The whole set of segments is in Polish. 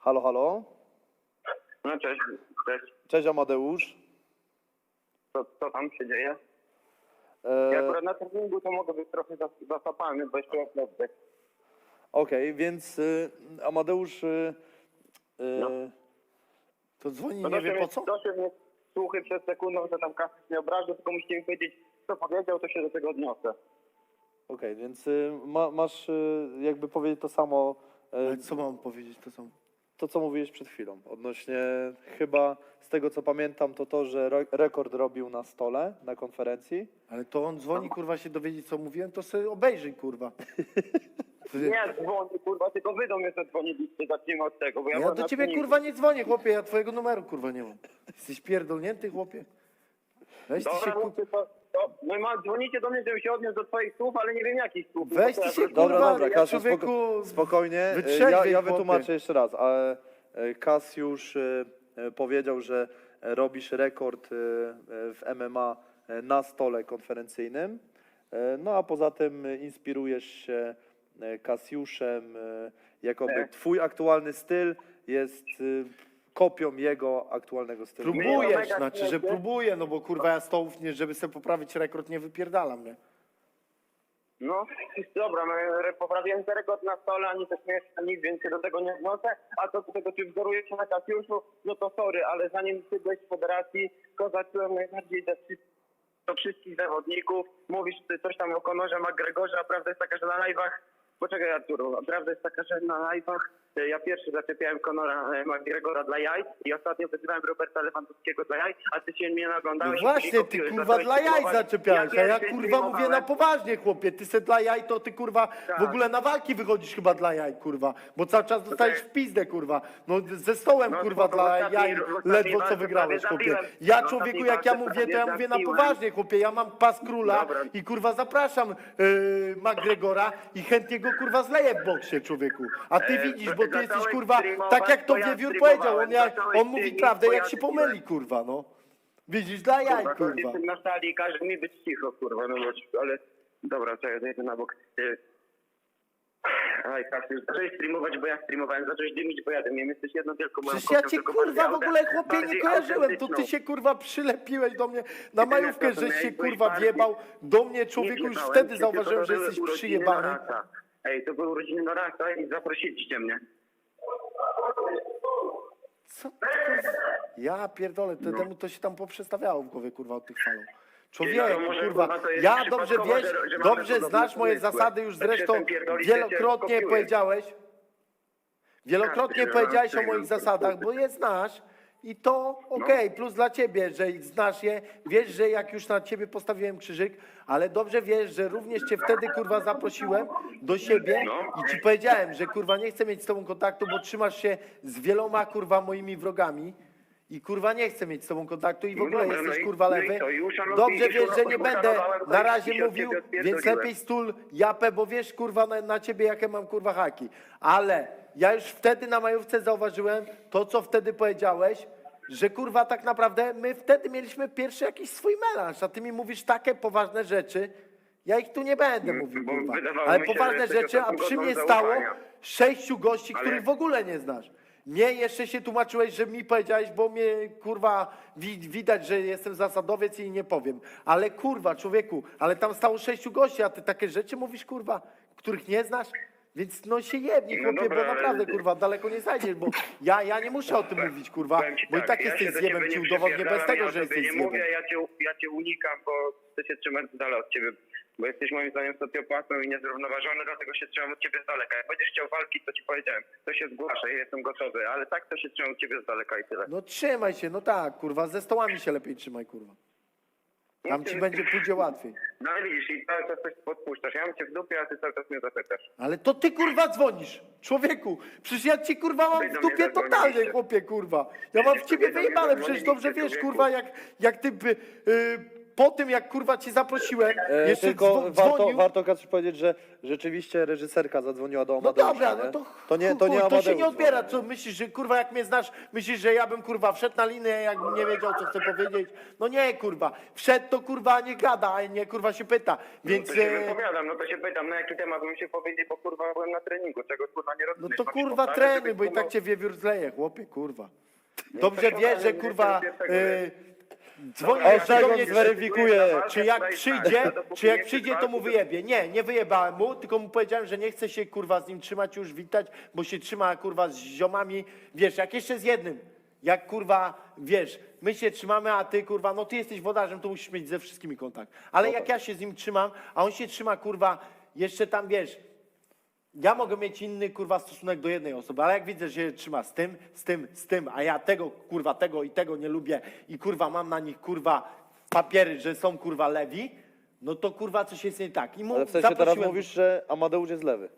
Halo, halo. No cześć, cześć. Cześć Amadeusz. Co, co tam się dzieje? E, Ja akurat na treningu to mogę być trochę zas- zasapany, bo jeszcze jest oddech. Okej, więc y, Amadeusz, y, y, No. To dzwoni, No nie wie po co? Doszły mnie słuchy przez sekundę, że tam Kasprzyk nie obraził, tylko musicie mi powiedzieć, co powiedział, to się do tego odniosę. okej, więc y, ma, masz y, jakby powiedzieć to samo, y, Ale co mam powiedzieć to samo? To co mówiłeś przed chwilą, odnośnie chyba z tego co pamiętam to to, że re- rekord robił na stole na konferencji. Ale to on dzwoni, kurwa, się dowiedzieć, co mówiłem, to sobie obejrzyj, kurwa. Ty- Nie dzwonię, kurwa, tylko wy do mnie zadzwoniliście, zacznijmy od tego, bo ja, Ja byłem do na ciebie, kurwa, nie dzwonię, chłopie, ja twojego numeru, kurwa, nie mam. Jesteś pierdolnięty, chłopie? Weź ty się, Dobra, kurwa, mówcie, to, to, no i ma, dzwonicie do mnie, żebym się odniósł do twoich słów, ale nie wiem jakich słów. Weź ty co się, ja kurwa, Dobra, dobra, ja Kasiu, człowieku, spoko- spokojnie. Wytrzeźwiej, Ja, ja chłopie. wytłumaczę jeszcze raz. A, y, Kasiusz y, powiedział, że robisz rekord w MMA na stole konferencyjnym. No a poza tym inspirujesz się Kasiuszem, jakoby Tak. twój aktualny styl jest kopią jego aktualnego stylu. Próbujesz, Omega znaczy, że próbuję, no bo, kurwa, ja stołów, nie, żeby sobie poprawić rekord, nie wypierdalam, nie? No, dobra, no, re- poprawiłem ten rekord na stole, ani też nie jest nic, więc się do tego nie odnoszę. A co do tego, czy wzorujesz się na Kasiuszu, no to sorry, ale zanim ty byłeś w federacji, to zacząłem najbardziej do, wszy- do wszystkich zawodników. Mówisz ty coś tam o Konorze McGregorze, a prawda jest taka, że na live'ach, poczekaj Arturo, a prawda jest taka, że na live'ach ja pierwszy zaczepiałem Konora e, McGregora dla jaj i ostatnio wyzywałem Roberta Lewandowskiego dla jaj, a ty się mnie No naglądałeś. i właśnie, ty kurwa dla jaj zaczepiałeś, a ja kurwa mówię na poważnie, chłopie. Ty se dla jaj, to ty kurwa w Tak. ogóle na walki wychodzisz chyba dla jaj, kurwa. Bo cały czas dostajesz w pizdę, kurwa. No ze stołem, No, kurwa, dla jaj ledwo co wygrałeś, chłopie. Ja No, człowieku, jak ja mówię, to ja mówię na poważnie, chłopie. Ja mam pas króla i kurwa zapraszam yy, McGregora i chętnie go kurwa zleję w boksie, człowieku. A ty E, widzisz, bo ty jesteś kurwa, tak jak to Wiewiór powiedział, on, streamowałem, ja, zacząłeś on mówi prawdę, jak ja się pomyli, kurwa, no. Widzisz, dla jaj, Kurwa, kurwa. Jestem na sali i każe mi być cicho, kurwa, no bo, ale dobra, ja zejdę na bok. Ty- Aj, Kasiusz, zacząłeś streamować, bo ja streamowałem, zacząłeś dymić, bo ja dymię. Jesteś jedną wielką moją Przecież ja kopią, cię tylko kurwa w ogóle chłopie nie bardziej kojarzyłem, to ty autentyczną. się kurwa przylepiłeś do mnie na Jedyne, majówkę, co żeś się kurwa bardziej- wjebał do mnie Nie człowieku, już wtedy zauważyłem, że jesteś przyjebany. Ej, to były urodziny Norasa i zaprosiliście mnie. Co ty, kurwa? Ja pierdolę, No. to temu to się tam poprzestawiało w głowie kurwa od tych falów. No Człowieku, to może, kurwa, kurwa, to jest ja dobrze przypadkowo, wiesz, że- że mamy dobrze podobne znasz moje pomysły. zasady, już Tak się zresztą wielokrotnie powiedziałeś, wielokrotnie Tak, powiedziałeś o moich zasadach, bo je znasz i to okej, plus dla ciebie, że znasz je, wiesz, że jak już na ciebie postawiłem krzyżyk, ale dobrze wiesz, że również cię wtedy kurwa zaprosiłem do siebie No. i ci powiedziałem, że kurwa nie chcę mieć z tobą kontaktu, bo trzymasz się z wieloma kurwa moimi wrogami. I kurwa nie chcę mieć z tobą kontaktu i w No ogóle dobra, jesteś no i- kurwa no i lewy. co, i uszanow- Dobrze i wiesz, że nie będę uszanowałem, na razie i się od mówił, ciebie więc odpierdoliłem. lepiej stul japę, bo wiesz kurwa na, na ciebie jakie mam kurwa haki. Ale ja już wtedy na majówce zauważyłem to, co wtedy powiedziałeś, że kurwa tak naprawdę my wtedy mieliśmy pierwszy jakiś swój melanż, a ty mi mówisz takie poważne rzeczy. Ja ich tu nie będę mówił, bo kurwa. wydawało Ale mi się, że poważne jesteś rzeczy, a osobą przy godną mnie stało zaufania. sześciu gości, Ale- których w ogóle nie znasz. Mnie jeszcze się tłumaczyłeś, że mi powiedziałeś, bo mnie kurwa wi widać, że jestem zasadowiec i nie powiem. Ale kurwa, człowieku, ale tam stało sześciu gości, a ty takie rzeczy mówisz, kurwa, których nie znasz? Więc no się jebnij, No chłopie, dobra, bo ale- naprawdę, kurwa, daleko nie zajdziesz, bo ja, ja nie muszę o tym mówić, kurwa, ci bo i tak ja jesteś się do zjebem, ciebie ci nie udowodnię bez przypierdalam, tego, ja że o tobie jesteś nie mówię, zjebem. ja cię, ja cię unikam, bo chcę się trzymać z dala od ciebie, bo jesteś moim zdaniem socjopatą i niezrównoważony, dlatego się trzymam od ciebie z daleka. Jak będziesz chciał walki, to ci powiedziałem, to się zgłaszaj, jestem gotowy, ale tak to się trzymam od ciebie z daleka i tyle. No trzymaj się, no tak, kurwa, ze stołami się lepiej trzymaj, kurwa. Tam ci będzie pójdzie łatwiej. No ale widzisz, i cały czas coś podpuszczasz. Ja mam cię w dupie, a ty cały czas mnie zapytasz. Ale to ty kurwa dzwonisz, człowieku. Przecież ja ci kurwa mam Wy w mnie dupie totalnie, chłopie, kurwa. Ja mam w Wy ciebie do mnie wyjebane, przecież zadzwoniliście, dobrze wiesz, człowieku. kurwa, jak, jak ty by, y, po tym jak kurwa cię zaprosiłem, E, jeszcze tylko dzwo- warto, dzwonił. warto powiedzieć, że rzeczywiście reżyserka zadzwoniła do No Amadeusza. dobra, nie? no to, to nie, to chuj, nie to Amadeusz. się nie odbiera. Co myślisz, że kurwa jak mnie znasz, myślisz, że ja bym kurwa wszedł na linię, jakbym nie wiedział co chcę powiedzieć? No nie kurwa. Wszedł to kurwa nie gada, a nie kurwa się pyta. Więc No to się e, wypowiadam, no to się pytam, na jaki temat bym się powiedzieć, bo kurwa byłem na treningu, czego kurwa nie no to się kurwa trenuj, żebyś bo i tak cię wiewiór zleje, chłopie, kurwa. No Dobrze to wiesz, że kurwa pierwszego, e, dzwoni Dobra, jeszcze do mnie, zweryfikuje. czy jak tak, przyjdzie, czy jak przyjdzie, to mu wyjebie. Nie, nie wyjebałem mu, tylko mu powiedziałem, że nie chcę się kurwa z nim trzymać już witać, bo się trzyma kurwa z ziomami, wiesz, jak jeszcze z jednym. Jak kurwa, wiesz, my się trzymamy, a ty kurwa, no ty jesteś wodarzem, to musisz mieć ze wszystkimi kontakt. Ale jak ja się z nim trzymam, a on się trzyma kurwa, jeszcze tam wiesz, ja mogę mieć inny kurwa stosunek do jednej osoby, ale jak widzę, że się trzyma z tym, z tym, z tym, a ja tego kurwa, tego i tego nie lubię i kurwa mam na nich kurwa papiery, że są kurwa lewi, no to kurwa coś jest nie tak. I mu Ale w sensie teraz zaprosiłem- mówisz, że Amadeusz jest lewy.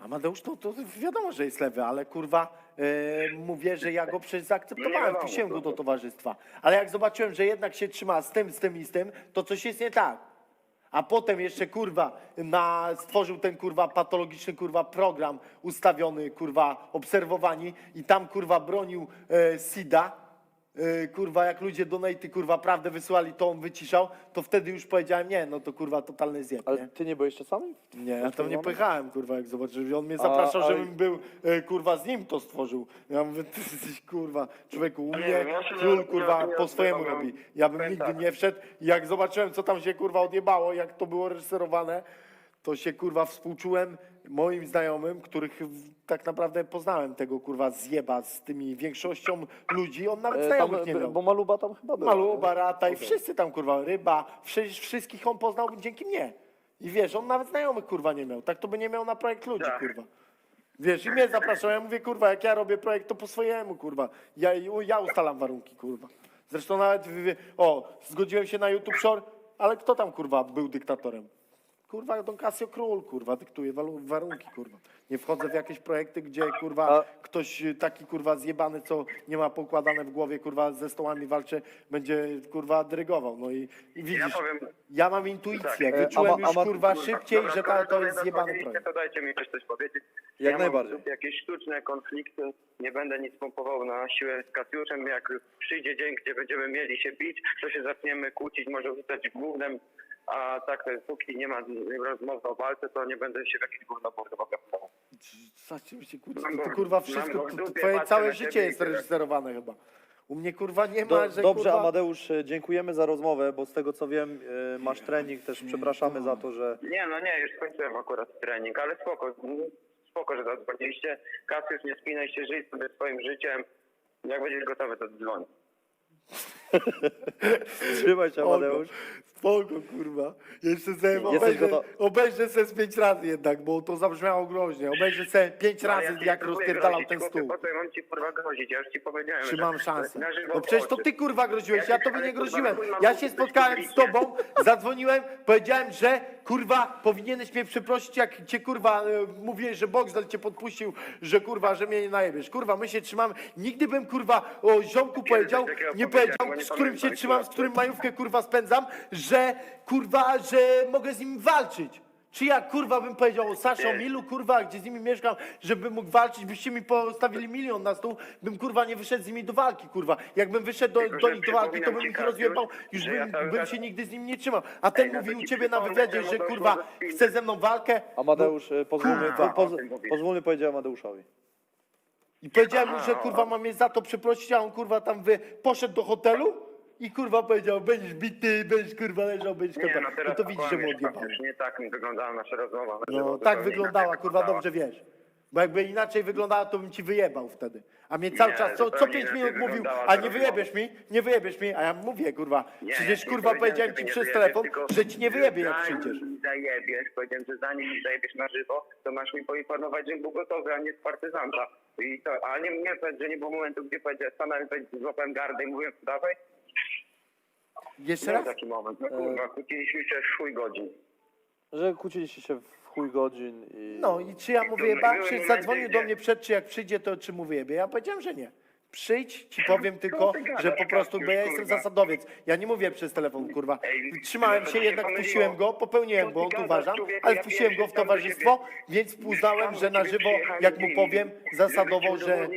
Amadeusz, to, to wiadomo, że jest lewy, ale kurwa e, mówię, że ja go przecież zaakceptowałem, wiadomo, wpuściłem go to- do towarzystwa. Ale jak zobaczyłem, że jednak się trzyma z tym, z tym i z tym, to coś jest nie tak. A potem jeszcze kurwa na, stworzył ten kurwa patologiczny kurwa program ustawiony kurwa obserwowani i tam kurwa bronił e, SIDA. E, kurwa jak ludzie donaty kurwa prawdę wysyłali, to on wyciszał, to wtedy już powiedziałem nie, no to kurwa totalny zjeb, nie? Ale ty nie byłeś czasami? Nie, ja tam nie pojechałem, kurwa, jak zobaczyłem. On mnie zapraszał, a- żebym był, e, kurwa, z nim to stworzył. Ja mówię, ty jesteś, kurwa, człowieku, u Nie mnie wiem, ja się król, kurwa, nie po swojemu robi. Ja bym Powiem nigdy tak. nie wszedł. Jak zobaczyłem, co tam się, kurwa, odjebało, jak to było reżyserowane, to się, kurwa, współczułem moim znajomym, których tak naprawdę poznałem tego, kurwa, zjeba z tymi większością ludzi. On nawet E, znajomych tam, nie b- miał. bo Maluba tam chyba był. Malu, Barata i wszyscy tam kurwa, ryba, wszy, wszystkich on poznał dzięki mnie. I wiesz, on nawet znajomych kurwa nie miał. Tak to by nie miał na projekt ludzi, Tak. kurwa. Wiesz, i mnie zapraszał, ja mówię, kurwa, jak ja robię projekt, to po swojemu, kurwa. Ja, ja ustalam warunki, kurwa. Zresztą nawet, o, zgodziłem się na YouTube Shore, ale kto tam, kurwa, był dyktatorem? Kurwa, Don Casio Król, kurwa, dyktuje walu- warunki, kurwa. Nie wchodzę w jakieś projekty, gdzie, kurwa, A- ktoś y, taki, kurwa, zjebany, co nie ma poukładane w głowie, kurwa, ze stołami walczy, będzie, kurwa, dyrygował. No i, i widzisz, powiem- ja mam intuicję, Tak. wyczułem E, ama- już, ama- kurwa, szybciej, Dobra, że ta, to jest zjebany projekt. To dajcie mi też coś powiedzieć. Jak ja najbardziej. Mam jakieś sztuczne konflikty, nie będę nic pompował na siłę z Katiuszem. Jak przyjdzie dzień, gdzie będziemy mieli się bić, to się zaczniemy kłócić, może rzucać głównym, a tak, póki nie ma rozmowy o walce, to nie będę się w jakieś gówno portował. Za czym się kłócić? Mam To, kurwa wszystko, to, to twoje całe życie jest reżyserowane chyba. U mnie kurwa nie ma, Do, że dobrze, kurwa... Amadeusz, e, dziękujemy za rozmowę, bo z tego co wiem, e, masz trening, też przepraszamy za to, że Nie, no nie, już skończyłem akurat trening, ale spoko, spoko, że zadzwoniliście. Kasiusz, nie spinaj się, żyj sobie swoim życiem. Jak będziesz gotowy, to dzwoń. trzymaj się Amadeusz. spoko, kurwa. Jeszcze sobie Jesteś obejrzę, obejrzę se z pięć razy jednak, bo to zabrzmiało groźnie. Obejrzę se pięć Ale razy, ci jak próbuję rozpierdalał grozić, ten chłopie, stół. Po co ja mam ci kurwa grozić? Ja już ci powiedziałem, Czy że- mam szansę? na żywo No przecież to oczy. ty kurwa groziłeś, ja tobie nie groziłem. Ja się spotkałem z tobą, zadzwoniłem, powiedziałem, że kurwa powinieneś mnie przeprosić, jak cię kurwa e, mówiłeś, że Boxdel cię podpuścił, że kurwa, że mnie nie najebiesz. Kurwa, my się trzymamy. Nigdy bym kurwa o ziomku powiedział, takiego nie powiedział, z którym się trzymam, z kurwa. którym majówkę kurwa spędzam, że kurwa, że mogę z nim walczyć. Czy ja kurwa bym powiedział o Saszy, o Nie. Milu, kurwa, gdzie z nimi mieszkam, żebym mógł walczyć, byście mi postawili milion na stół, bym kurwa nie wyszedł z nimi do walki, kurwa. Jakbym wyszedł do, Tylko, do że nich do walki, to przypominam bym ci, ich rozjebał, już że ja bym, cały bym czas- się nigdy z nim nie trzymał. A ten Ej, no to mówił u ci ciebie na przypomnę, wywiadzie, że że kurwa chce ze mną walkę. Amadeusz, e, pozwólmy, Kurwa, po, o poz, tym mówisz. pozwólmy powiedzieć Amadeuszowi. I powiedziałem mu, że kurwa mam mnie za to przeprosić, a on kurwa tam wy, poszedł do hotelu i kurwa powiedział, będziesz bity, będziesz kurwa leżał, będziesz Nie, kurwa. no teraz to widzisz, że mu Nie tak wyglądała nasza rozmowa. na No tak zupełnie wyglądała, kurwa, dobrze wiesz. Bo jakby inaczej wyglądała, to bym ci wyjebał wtedy. A mnie cały Nie, czas, co, co zupełnie pięć inaczej minut mówił, wyglądała a ta nie rozmowa. wyjebiesz mi, nie wyjebiesz mi, a ja mówię, kurwa, Nie, przecież kurwa powiedziałem, powiedziałem że ci przez wyjebiesz, telefon, tylko że ci nie wyjebię jak zanim przyjdziesz. mi zajebiesz, powiedziałem, że zanim mi zajebiesz na żywo, to masz mi poinformować, że był gotowy, a nie z partyzanta. I to, a nie mnie powiedzieć, że nie było momentu, gdzie powiedziałem, stanąłem, powiedziałem, złapałem gardę i mówiłem, dawaj. Jeszcze Był raz? taki moment, no kurwa, kłóciliśmy się chuj godzin. Że kłóciliście się w chuj godzin i... No i czy ja mu wyjebałem, czy zadzwonił do mnie przed, czy jak przyjdzie, to czy mu wyjebie? Ja powiedziałem, że nie. Przyjdź, ci powiem tylko, gadasz, że po prostu, bo ja Kasiusz, jestem kurwa? zasadowiec. Ja nie mówię przez telefon, kurwa. Ej, Trzymałem się, jednak pomyliło. wpuściłem go, popełniłem Co ty błąd, gadasz, uważam, człowieku? ale Ja wpuściłem go w tam do towarzystwo, więc uznałem, że na żywo, jak mu powiem, zasadowo, że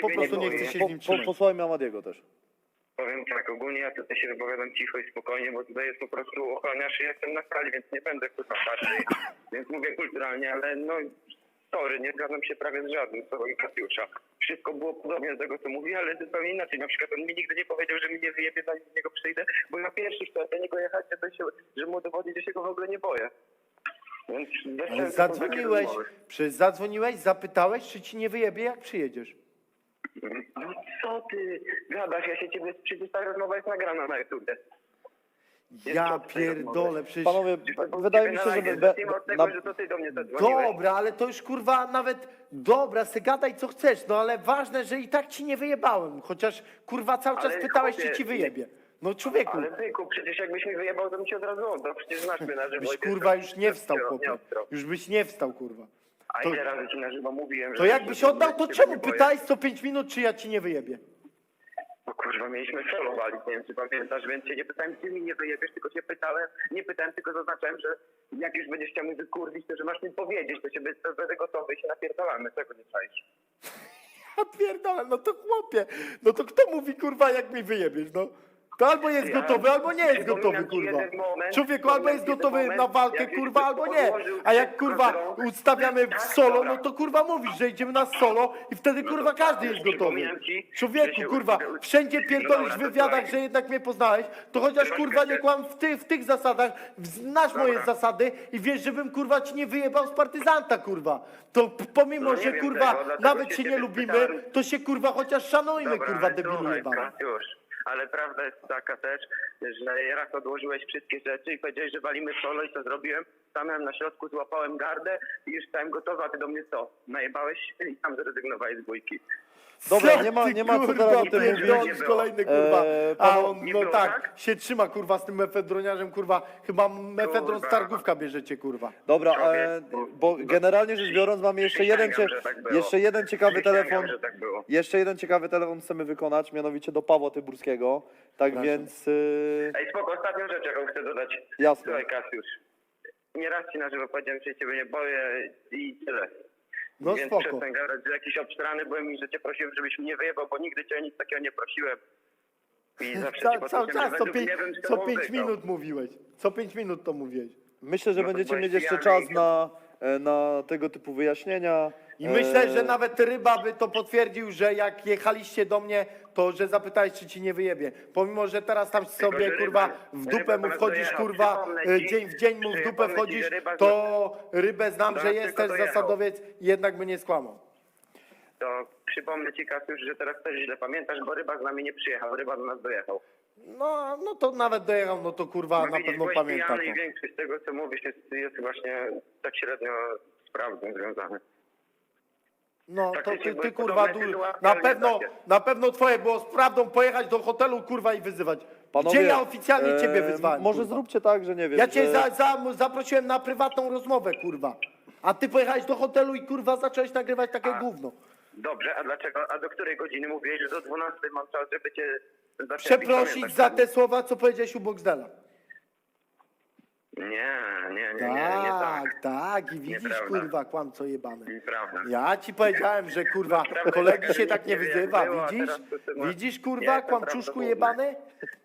po prostu nie chce się z nim po, trzymać. Amadiego też. Powiem tak, ogólnie ja tutaj się wypowiadam cicho i spokojnie, bo tutaj jest po prostu ochroniarz i jestem na sali, więc nie będę kurwa bardziej. Więc mówię kulturalnie, ale no sorry, nie zgadzam się prawie z żadnym słowem Kasiusza. Wszystko było podobnie do tego, co mówi, ale zupełnie inaczej. Na przykład on mi nigdy nie powiedział, że mi nie wyjebie, zanim do niego przyjdę, bo ja pierwszy chcę do niego jechać, żeby, się, żeby mu udowodnić, że się go w ogóle nie boję. Więc bez Ale sensu są takie zadzwoniłeś, rozmowy. zadzwoniłeś, zapytałeś, czy ci nie wyjebie, jak przyjedziesz. No co ty gadasz, ja się ciebie, przecież ta rozmowa jest nagrana na YouTube. Ja pierdolę, przecież... Panowie, wydaje mi się, że... live. be- Zacznijmy od tego, na- że to ty do mnie zadzwoniłeś. Dobra, ale to już kurwa nawet dobra, se gadaj co chcesz, no ale ważne, że i tak ci nie wyjebałem, chociaż kurwa cały czas Ale pytałeś, czy chłopie, ci wyjebie. No człowieku, Ale byku, przecież jakbyś mi wyjebał, to bym cię od razu oddał. Przecież znasz mnie na żywo. byś i wiesz, kurwa już nie wstał, chłopie. Już byś nie wstał, kurwa. A To- ile razy ci na żywo mówiłem, że... To jakbyś oddał, to się czemu pytałeś co 5 minut, czy ja ci nie wyjebię? No kurwa, mieliśmy solo walić, nie wiem czy pamiętasz, więc cię nie pytałem, czy mi nie wyjebiesz, tylko cię pytałem, nie pytałem, tylko zaznaczałem, że jak już będziesz chciał mi wykurwić, to że masz mi powiedzieć, to się to będę gotowy i się napierdalamy, czego nie czaisz. Ja pierdolę, no to chłopie, no to kto mówi kurwa jak mi wyjebiesz, no? To albo jest gotowy, albo nie jest gotowy, kurwa. Człowieku, albo jest gotowy na walkę, kurwa, albo nie. A jak kurwa ustawiamy w Tak, solo, no to kurwa mówisz, że idziemy na solo i wtedy No kurwa to każdy jest gotowy. Człowieku, kurwa, wszędzie pierdolisz w wywiadach, słuchaj. że jednak mnie poznałeś, to chociaż kurwa nie kłam w, ty, w tych zasadach, znasz moje zasady i wiesz, żebym kurwa ci nie wyjebał z partyzanta, kurwa. To pomimo, No że kurwa nawet się nie lubimy, to się kurwa chociaż szanujmy, kurwa, debilu jebany. Ale prawda jest taka też, że raz odłożyłeś wszystkie rzeczy i powiedziałeś, że walimy solo i co zrobiłem? Stanąłem na środku, złapałem gardę i już stałem gotowy, a ty do mnie co? Najebałeś się i tam zrezygnowałeś z bójki. Dobra, nie ma- nie ma co teraz o tym mówić. kolejny kurwa. Eee, A on, no było tak, tak? się trzyma kurwa z tym mefedroniarzem, kurwa. Chyba mefedron z targówka bierzecie, kurwa. Dobra, e, bo generalnie rzecz biorąc mamy jeszcze jeden, cie, tak jeszcze jeden ciekawy telefon. tak. Jeszcze jeden ciekawy telefon chcemy wykonać, mianowicie do Pawła Tyburskiego. Tak Proszę. więc y, Ej, spoko, ostatnią rzecz, jaką chcę dodać. Jasne. Słuchaj, Kasiusz, nieraz ci na żywo powiedziałem, że się ciebie nie boję i tyle. No Więc spoko. przestań gadać, że jakiś obstrany byłem i że cię prosiłem, żebyś mnie nie wyjebał, bo nigdy cię o nic takiego nie prosiłem. I zawsze Ca, ci cały podkreślam, czas, że co pięć, bym z co tobą pięć wygrał. minut mówiłeś. Co pięć minut to mówiłeś. myślę, że No to będziecie byłeś mieć jeszcze pijany czas i- na, e, na tego typu wyjaśnienia. I myślę, że E, nawet Ryba by to potwierdził, że jak jechaliście do mnie, to że zapytałeś, czy ci nie wyjebie. Pomimo, że teraz tam sobie, że Ryba- kurwa, w dupę Ryba mu wchodzisz, kurwa, Przypomnę e, ci- dzień w dzień mu w dupę przypomnę ci, wchodzisz, że Ryba- to Rybę znam, że jest tylko też dojechał. zasadowiec i jednak by nie skłamał. To przypomnę ci, Kasiusz, że teraz też źle pamiętasz, bo ryba z nami nie przyjechał, ryba do nas dojechał. No, no to nawet dojechał, no to kurwa No na widzisz, pewno byłeś pamięta to. pijany i większość z tego, co mówisz, jest, jest właśnie tak średnio z prawdą związane. No to Faktycznie ty, ty kurwa, podobne du- sytuacje, na ale nie pewno, takie. na pewno twoje było z prawdą pojechać do hotelu, kurwa, i wyzywać. Panowie, Gdzie ja oficjalnie e, ciebie wyzwałem, Może kurwa. zróbcie tak, że nie wiem. Ja cię że... za, za, zaprosiłem na prywatną rozmowę, kurwa. A ty pojechałeś do hotelu i kurwa zacząłeś nagrywać takie A. gówno. Dobrze, a dlaczego, a do której godziny mówiłeś, że do 12 mam czas, żeby cię? Przeprosić za te słowa, co powiedziałeś u Boxdela. Nie, nie, nie, nie, nie tak. Tak, tak. I widzisz, Nieprawda. kurwa, kłamco jebany. Nieprawda. Ja ci powiedziałem, że kurwa, Prawda kolegi taka, się tak nie nie wyzywa, jak było, a widzisz? teraz to ty masz- Widzisz, Nie, kurwa, to kłamczuszku prawdopodobne. jebany?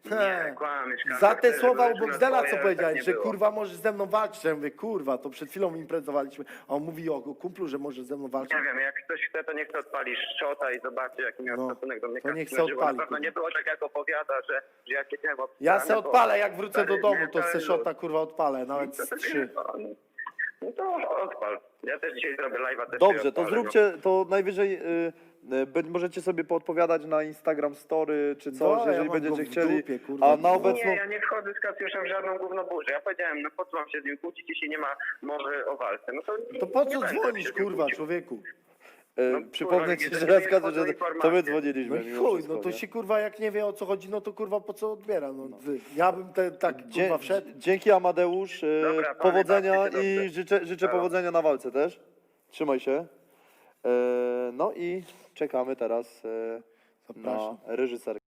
Nie, kłamiesz, Za te słowa u twoje, co tak powiedziałeś, nie że było. kurwa możesz ze mną walczyć. Ja mówię, kurwa, to przed chwilą imprezowaliśmy, a on mówi o kumplu, że może ze mną walczyć. Nie wiem, jak ktoś chce, to niech chce odpali szczota i zobaczy, jaki miał No, stosunek do mnie. to niech se odpali, Na pewno nie było tak, jak opowiada, że, że ja siedziałem Ja se odpalę, jak wrócę do domu, nie, to se szota kurwa odpalę, nawet No z to trzy. No to odpal. Ja też dzisiaj zrobię live'a. też Dobrze, to odpalę, zróbcie, to najwyżej y, y, be- możecie sobie poodpowiadać na Instagram Story czy coś, No, ja jeżeli mam będziecie go w chcieli. dupie, kurwa. A na No. obecną. Nie, ja nie wchodzę z Kacjuszem w żadną gównoburzę. Ja powiedziałem, no po co mam się z nim kłócić, jeśli nie ma mowy o walce. No to, To po nie co będę dzwonisz, się z nim kurwa, kłócił. człowieku? E, No, przypomnę ci, widzisz, że to raz wchodzą że to my No dzwoniliśmy. i mimo chuj, wszystko, no to nie? się kurwa jak nie wie o co chodzi, no to kurwa po co odbiera, no. Ty, Ja bym te, tak Dzie- kurwa wszedł. Dzięki Amadeusz, e, Dobra, panie, powodzenia bawcie się i dobrze. życzę, życzę Halo. powodzenia na walce też. Trzymaj się. E, No i czekamy teraz. e, Zapraszam. na reżyserkę.